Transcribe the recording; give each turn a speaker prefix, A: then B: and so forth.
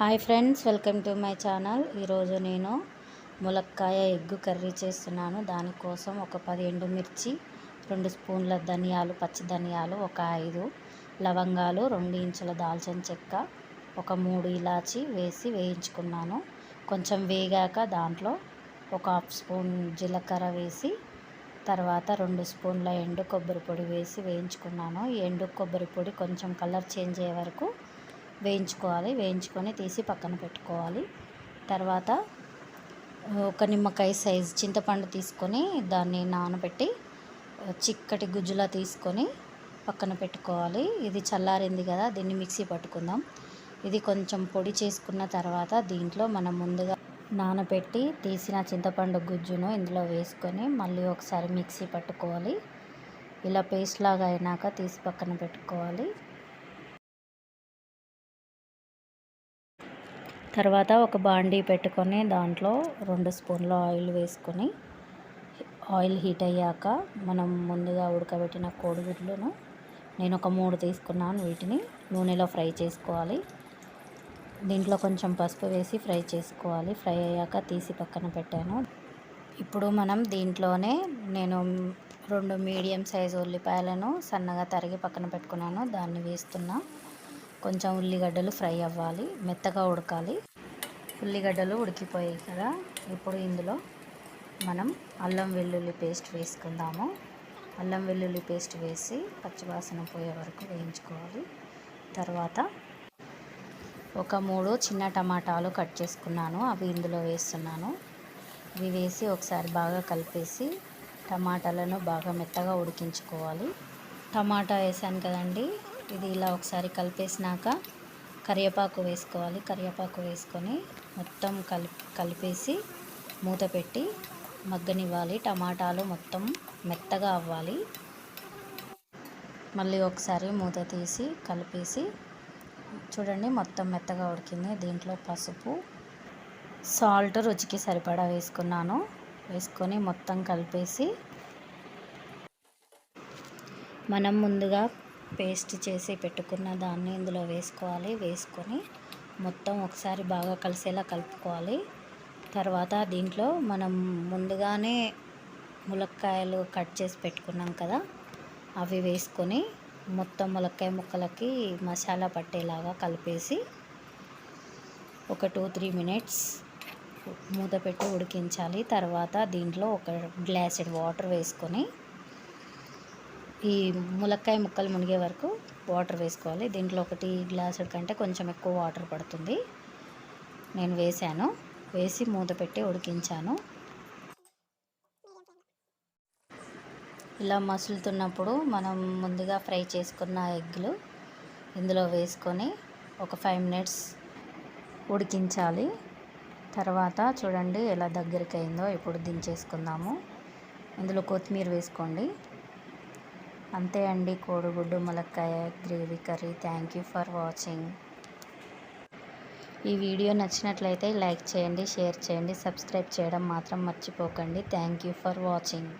A: Hi friends welcome to my channel. ఈరోజు నేను ములక్కాయ ఎగ్గు కర్రీ చేస్తున్నాను. దానికోసం ఒక పది ఎండుమిర్చి రెండు స్పూన్ల ధనియాలు పచ్చి ధనియాలు ఒక ఐదు లవంగాలు రెండు ఇంచుల దాల్చిన చెక్క ఒక మూడు ఇలాచి వేసి వేయించుకున్నాను. కొంచెం వేగాక దాంట్లో ఒక హాఫ్ స్పూన్ జీలకర్ర వేసి తర్వాత రెండు స్పూన్ల ఎండు కొబ్బరి పొడి వేసి వేయించుకున్నాను. ఈ ఎండు కొబ్బరి పొడి కొంచెం కలర్ చేంజ్ అయ్యే వరకు వేయించుకోవాలి. వేయించుకొని తీసి పక్కన పెట్టుకోవాలి. తర్వాత ఒక నిమ్మకాయ సైజు చింతపండు తీసుకొని దాన్ని నానబెట్టి చిక్కటి గుజ్జులా తీసుకొని పక్కన పెట్టుకోవాలి. ఇది చల్లారింది కదా దీన్ని మిక్సీ పట్టుకుందాం. ఇది కొంచెం పొడి చేసుకున్న తర్వాత దీంట్లో మనం ముందుగా నానబెట్టి తీసిన చింతపండు గుజ్జును ఇందులో వేసుకొని మళ్ళీ ఒకసారి మిక్సీ పట్టుకోవాలి. ఇలా పేస్ట్ లాగా అయినాక తీసి పక్కన పెట్టుకోవాలి. తర్వాత ఒక బాండీ పెట్టుకొని దాంట్లో రెండు స్పూన్ల ఆయిల్ వేసుకొని ఆయిల్ హీట్ అయ్యాక మనం ముందుగా ఉడకబెట్టిన కోడిగుడ్లను నేను ఒక మూడు తీసుకున్నాను. వీటిని నూనెలో ఫ్రై చేసుకోవాలి. దీంట్లో కొంచెం పసుపు వేసి ఫ్రై చేసుకోవాలి. ఫ్రై అయ్యాక తీసి పక్కన పెట్టాను. ఇప్పుడు మనం దీంట్లోనే నేను రెండు మీడియం సైజు ఉల్లిపాయలను సన్నగా తరిగి పక్కన పెట్టుకున్నాను. దాన్ని వేస్తున్నా. కొంచెం ఉల్లిగడ్డలు ఫ్రై అవ్వాలి మెత్తగా ఉడకాలి. ఉల్లిగడ్డలు ఉడికిపోయాయి కదా. ఇప్పుడు ఇందులో మనం అల్లం వెల్లుల్లి పేస్ట్ వేసుకుందాము. అల్లం వెల్లుల్లి పేస్ట్ వేసి పచ్చివాసన పోయే వరకు వేయించుకోవాలి. తర్వాత ఒక మూడు చిన్న టమాటాలు కట్ చేసుకున్నాను. అవి ఇందులో వేస్తున్నాను. ఇవి వేసి ఒకసారి బాగా కలిపేసి టమాటాలను బాగా మెత్తగా ఉడికించుకోవాలి. టమాటా వేసాను కదండి. ఇది ఇలా ఒకసారి కలిపేసినాక కరివేపాకు వేసుకోవాలి. కరివేపాకు వేసుకొని మొత్తం కలి కలిపేసి మూత పెట్టి మగ్గనివ్వాలి. టమాటాలు మొత్తం మెత్తగా అవ్వాలి. మళ్ళీ ఒకసారి మూత తీసి కలిపేసి చూడండి మొత్తం మెత్తగా ఉడికింది. దీంట్లో పసుపు సాల్ట్ రుచికి సరిపడా వేసుకున్నాను. వేసుకొని మొత్తం కలిపేసి మనం ముందుగా పేస్ట్ చేసి పెట్టుకున్న దాన్ని ఇందులో వేసుకోవాలి. వేసుకొని మొత్తం ఒకసారి బాగా కలిసేలా కలుపుకోవాలి. తర్వాత దీంట్లో మనం ముందుగానే ములక్కాయలు కట్ చేసి పెట్టుకున్నాం కదా అవి వేసుకొని మొత్తం ములక్కాయ ముక్కలకి మసాలా పట్టేలాగా కలిపేసి ఒక టూ త్రీ మినిట్స్ మూత పెట్టి ఉడికించాలి. తర్వాత దీంట్లో ఒక గ్లాసెడ్ వాటర్ వేసుకొని ఈ ములక్కాయ ముక్కలు మునిగే వరకు వాటర్ వేసుకోవాలి. దీంట్లో ఒకటి గ్లాసు కంటే కొంచెం ఎక్కువ వాటర్ పడుతుంది. నేను వేసాను వేసి మూత పెట్టి ఉడికించాను. ఇలా మసులుతున్నప్పుడు మనం ముందుగా ఫ్రై చేసుకున్న ఎగ్లు ఇందులో వేసుకొని ఒక ఫైవ్ మినిట్స్ ఉడికించాలి. తర్వాత చూడండి ఎలా దగ్గరికి అయిందో ఇప్పుడు దించేసుకుందాము. ఇందులో కొత్తిమీర వేసుకోండి. అంతే అండి. కోడిగుడ్డు ములక్కాయ gravy curry. Thank you for watching. ఈ వీడియో నచ్చినట్లయితే లైక్ చేయండి షేర్ చేయండి సబ్స్క్రైబ్ చేయడం మాత్రం మర్చిపోకండి. Thank you for watching.